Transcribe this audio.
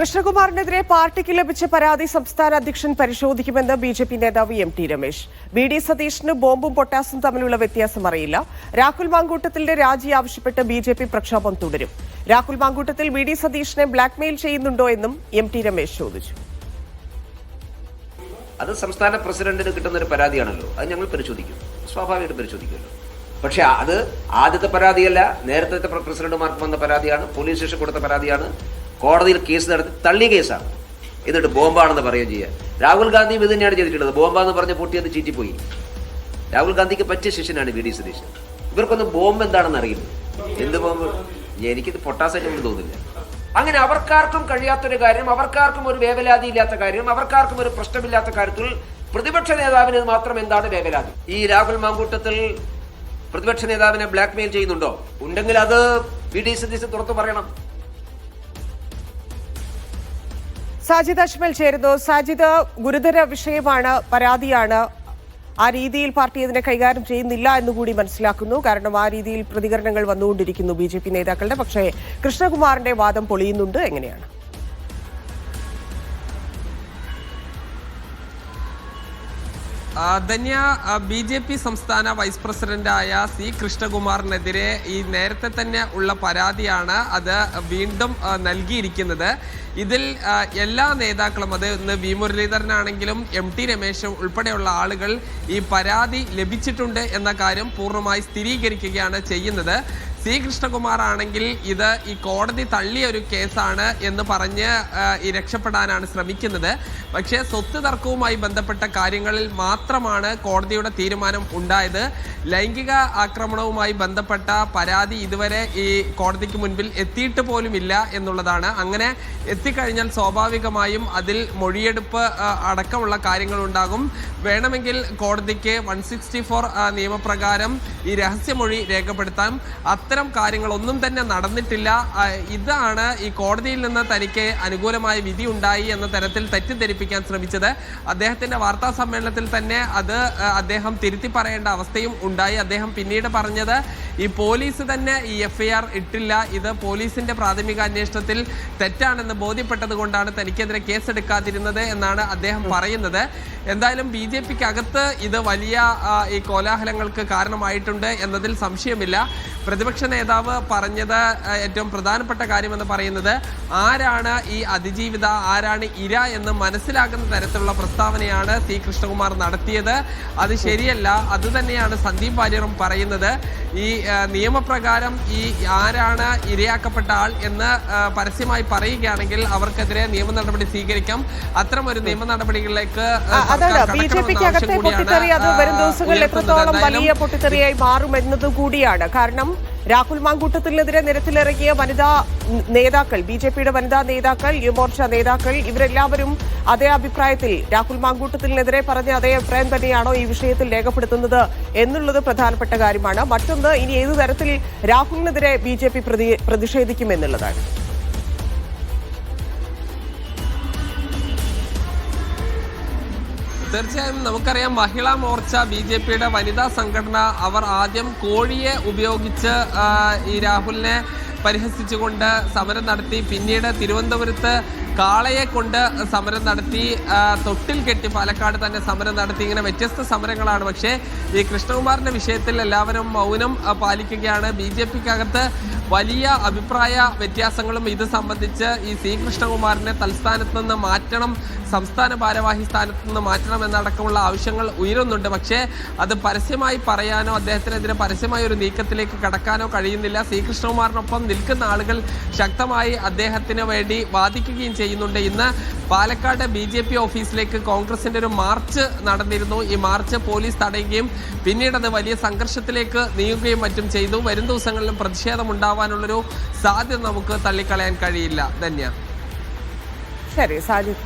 കൃഷ്ണകുമാറിനെതിരെ പാർട്ടിക്ക് ലഭിച്ച പരാതി സംസ്ഥാന അധ്യക്ഷൻ പരിശോധിക്കുമെന്ന് ബി ജെ പി നേതാവ് M T Ramesh. B D സതീഷിന് ബോംബും പൊട്ടാസും തമ്മിലുള്ള വ്യത്യാസം അറിയില്ല. രാഹുൽ മാങ്കൂട്ടത്തിന്റെ രാജി ആവശ്യപ്പെട്ട് ബി ജെ പി പ്രക്ഷോഭം തുടരും. രാഹുൽ മാങ്കൂട്ടത്തിൽ ബി ഡി സതീഷിനെ ബ്ലാക്ക്മെയിൽ ചെയ്യുന്നുണ്ടോ എന്നും എം ടി രമേശ് ചോദിച്ചു. അത് സംസ്ഥാന പ്രസിഡന്റിന് കിട്ടുന്ന ഒരു പരാതിയാണല്ലോ. അത് ഞങ്ങൾ പരിശോധിക്കും. സ്വാഭാവികമായിട്ട് പരിശോധിക്കുമല്ലോ. പക്ഷെ അത് ആദ്യത്തെ പരാതിയല്ല നേരത്തെ പ്ര- പ്രസിഡന്റുമാർക്ക് വന്ന പരാതിയാണ് പോലീസ് സ്റ്റേഷൻ കൊടുത്ത പരാതിയാണ്. കോടതിയിൽ കേസ് നടത്തി തള്ളി കേസാണ്. എന്നിട്ട് ബോംബാണെന്ന് പറയുകയും ചെയ്യുക രാഹുൽ ഗാന്ധിയും ഇത് തന്നെയാണ് ചെയ്തിട്ടുള്ളത്. ബോംബാന്ന് പറഞ്ഞ് പൊട്ടിയത് ചീറ്റിപ്പോയി. രാഹുൽ ഗാന്ധിക്ക് പറ്റിയ ശിഷ്യനാണ് വി ഡി സതീശൻ. ഇവർക്കൊന്നും ബോംബ് എന്താണെന്ന് അറിയില്ല. എന്ത് ബോംബ്? എനിക്കിത് പൊട്ടാസായിട്ട് തോന്നില്ല അങ്ങനെ അവർക്കാർക്കും കഴിയാത്തൊരു കാര്യം അവർക്കാർക്കും ഒരു വേവലാതി ഇല്ലാത്ത കാര്യം അവർക്കാർക്കും ഒരു പ്രശ്നമില്ലാത്ത കാര്യത്തിൽ പ്രതിപക്ഷ നേതാവിന് മാത്രം എന്താണ് വേവലാതി? ഈ രാഹുൽ മാങ്കൂട്ടത്തിൽ പ്രതിപക്ഷ നേതാവിനെ ബ്ലാക്ക്മെയിൽ ചെയ്യുന്നുണ്ടോ? ഉണ്ടെങ്കിൽ അത് വി ഡി സതീശൻ തുറത്തു പറയണം. സാജിദ് അജ്മൽ ചേരുന്നു. സാജിദ് ഗുരുതര വിഷയമാണ് പരാതിയാണ്. ആ രീതിയിൽ പാർട്ടി അതിനെ കൈകാര്യം ചെയ്യുന്നില്ല എന്ന് കൂടി മനസ്സിലാക്കുന്നു. കാരണം ആ രീതിയിൽ പ്രതികരണങ്ങൾ വന്നുകൊണ്ടിരിക്കുന്നു ബി നേതാക്കളുടെ. പക്ഷേ കൃഷ്ണകുമാറിന്റെ വാദം പൊളിയുന്നുണ്ട്. എങ്ങനെയാണ്? ധന്യ ബി ജെ പി സംസ്ഥാന വൈസ് പ്രസിഡന്റായ സി കൃഷ്ണകുമാറിനെതിരെ ഈ നേരത്തെ തന്നെ ഉള്ള പരാതിയാണ് അത് വീണ്ടും നൽകിയിരിക്കുന്നത്. ഇതിൽ എല്ലാ നേതാക്കളും അത് ഇന്ന് വി മുരളീധരനാണെങ്കിലും എം ടി രമേശും ഉൾപ്പെടെയുള്ള ആളുകൾ ഈ പരാതി ലഭിച്ചിട്ടുണ്ട് എന്ന കാര്യം പൂർണമായി സ്ഥിരീകരിക്കുകയാണ് ചെയ്യുന്നത്. സി കൃഷ്ണകുമാർ ആണെങ്കിൽ ഇത് ഈ കോടതി തള്ളിയ ഒരു കേസാണ് എന്ന് പറഞ്ഞ് രക്ഷപ്പെടാനാണ് ശ്രമിക്കുന്നത്. പക്ഷേ സ്വത്ത് തർക്കവുമായി ബന്ധപ്പെട്ട കാര്യങ്ങളിൽ മാത്രമാണ് കോടതിയുടെ തീരുമാനം ഉണ്ടായത്. ലൈംഗിക ആക്രമണവുമായി ബന്ധപ്പെട്ട പരാതി ഇതുവരെ ഈ കോടതിക്ക് മുൻപിൽ എത്തിയിട്ട് പോലുമില്ല എന്നുള്ളതാണ്. അങ്ങനെ എത്തിക്കഴിഞ്ഞാൽ സ്വാഭാവികമായും അതിൽ മൊഴിയെടുപ്പ് അടക്കമുള്ള കാര്യങ്ങൾ ഉണ്ടാകും വേണമെങ്കിൽ കോടതിക്ക് വൺ സിക്സ്റ്റി ഫോർ നിയമപ്രകാരം ഈ രഹസ്യമൊഴി രേഖപ്പെടുത്താം. അത്തരം കാര്യങ്ങളൊന്നും തന്നെ നടന്നിട്ടില്ല. ഇതാണ് ഈ കോടതിയിൽ നിന്ന് തനിക്ക് അനുകൂലമായ വിധി ഉണ്ടായി എന്ന തരത്തിൽ തെറ്റിദ്ധരിപ്പിക്കാൻ ശ്രമിച്ചത്. അദ്ദേഹത്തിന്റെ വാർത്താ സമ്മേളനത്തിൽ തന്നെ അത് അദ്ദേഹം തിരുത്തി പറയേണ്ട അവസ്ഥയും ഉണ്ടായി. അദ്ദേഹം പിന്നീട് പറഞ്ഞത് ഈ പോലീസ് തന്നെ ഈ എഫ്ഐആർ ഇട്ടില്ല. ഇത് പോലീസിന്റെ പ്രാഥമിക അന്വേഷണത്തിൽ തെറ്റാണെന്ന് ബോധ്യപ്പെട്ടത് കൊണ്ടാണ് തനിക്കെതിരെ കേസെടുക്കാതിരുന്നത് എന്നാണ് അദ്ദേഹം പറയുന്നത്. എന്തായാലും ബി ജെ പിക്ക് അകത്ത് ഇത് വലിയ ഈ കോലാഹലങ്ങൾക്ക് കാരണമായിട്ടുണ്ട് എന്നതിൽ സംശയമില്ല. പ്രതിപക്ഷ നേതാവ് പറഞ്ഞത് ഏറ്റവും പ്രധാനപ്പെട്ട കാര്യമെന്ന് പറയുന്നത് ആരാണ് ഈ അതിജീവിത ആരാണ് ഇര എന്ന് മനസ്സിലാക്കുന്ന തരത്തിലുള്ള പ്രസ്താവനയാണ് സി കൃഷ്ണകുമാർ നടത്തിയത്. അത് ശരിയല്ല. അത് തന്നെയാണ് സന്ദീപ് വാര്യറും പറയുന്നത്. ഈ നിയമപ്രകാരം ഈ ആരാണ് ഇരയാക്കപ്പെട്ട ആൾ എന്ന് പരസ്യമായി പറയുകയാണെങ്കിൽ അവർക്കെതിരെ നിയമ നടപടി സ്വീകരിക്കാം. അത്തരം ഒരു നിയമ നടപടികളിലേക്ക് ബി ജെ പിക്ക് അകത്തെ പൊട്ടിത്തെറി അത് വരും ദിവസങ്ങളിൽ എത്രത്തോളം വലിയ പൊട്ടിത്തെറിയായി കൂടിയാണ്. കാരണം രാഹുൽ മാങ്കൂട്ടത്തിനെതിരെ നിരത്തിലിറങ്ങിയ വനിതാ നേതാക്കൾ ബി ജെ പിയുടെ വനിതാ നേതാക്കൾ യുവമോർച്ച നേതാക്കൾ ഇവരെല്ലാവരും അതേ അഭിപ്രായത്തിൽ രാഹുൽ മാങ്കൂട്ടത്തിനെതിരെ പറഞ്ഞ അതേ അഭിപ്രായം തന്നെയാണോ ഈ വിഷയത്തിൽ രേഖപ്പെടുത്തുന്നത് എന്നുള്ളത് പ്രധാനപ്പെട്ട കാര്യമാണ്. മറ്റൊന്ന് ഇനി ഏതു തരത്തിൽ രാഹുലിനെതിരെ ബി ജെ പി പ്രതിഷേധിക്കുമെന്നുള്ളതാണ്. തീർച്ചയായും നമുക്കറിയാം മഹിളാ മോർച്ച ബി ജെ പിയുടെ വനിതാ സംഘടന അവർ ആദ്യം കോഴിയെ ഉപയോഗിച്ച് ഈ രാഹുലിനെ പരിഹസിച്ചുകൊണ്ട് സമരം നടത്തി. പിന്നീട് തിരുവനന്തപുരത്ത് കാളയെ കൊണ്ട് സമരം നടത്തി തൊട്ടിൽ കെട്ടി പാലക്കാട് തന്നെ സമരം നടത്തി. ഇങ്ങനെ വ്യത്യസ്ത സമരങ്ങളാണ്. പക്ഷേ ഈ കൃഷ്ണകുമാറിന്റെ വിഷയത്തിൽ എല്ലാവരും മൗനം പാലിക്കുകയാണ്. ബി ജെ പിക്കകത്ത് വലിയ അഭിപ്രായ വ്യത്യാസങ്ങളും ഇത് സംബന്ധിച്ച് ഈ സി കൃഷ്ണകുമാറിനെ തൽസ്ഥാനത്ത് നിന്ന് മാറ്റണം സംസ്ഥാന ഭാരവാഹി സ്ഥാനത്ത് നിന്ന് മാറ്റണം എന്നടക്കമുള്ള ആവശ്യങ്ങൾ ഉയരുന്നുണ്ട്. പക്ഷേ അത് പരസ്യമായി പറയാനോ അദ്ദേഹത്തിനെതിരെ പരസ്യമായ ഒരു നീക്കത്തിലേക്ക് കടക്കാനോ കഴിയുന്നില്ല. സി കൃഷ്ണകുമാറിനൊപ്പം നിൽക്കുന്ന ആളുകൾ ശക്തമായി അദ്ദേഹത്തിന് വേണ്ടി വാദിക്കുകയും ചെയ്യുന്നുണ്ട്. ഇന്ന് പാലക്കാട് ബി ജെ പി ഓഫീസിലേക്ക് കോൺഗ്രസിന്റെ ഒരു മാർച്ച് നടന്നിരുന്നു. ഈ മാർച്ച് പോലീസ് തടയുകയും പിന്നീട് അത് വലിയ സംഘർഷത്തിലേക്ക് നീങ്ങുകയും മറ്റും ചെയ്തു. വരും ദിവസങ്ങളിലും പ്രതിഷേധം ഉണ്ടാവാനുള്ളൊരു സാധ്യത നമുക്ക് തള്ളിക്കളയാൻ കഴിയില്ല. ധന്യ. ശരി സാജിദ്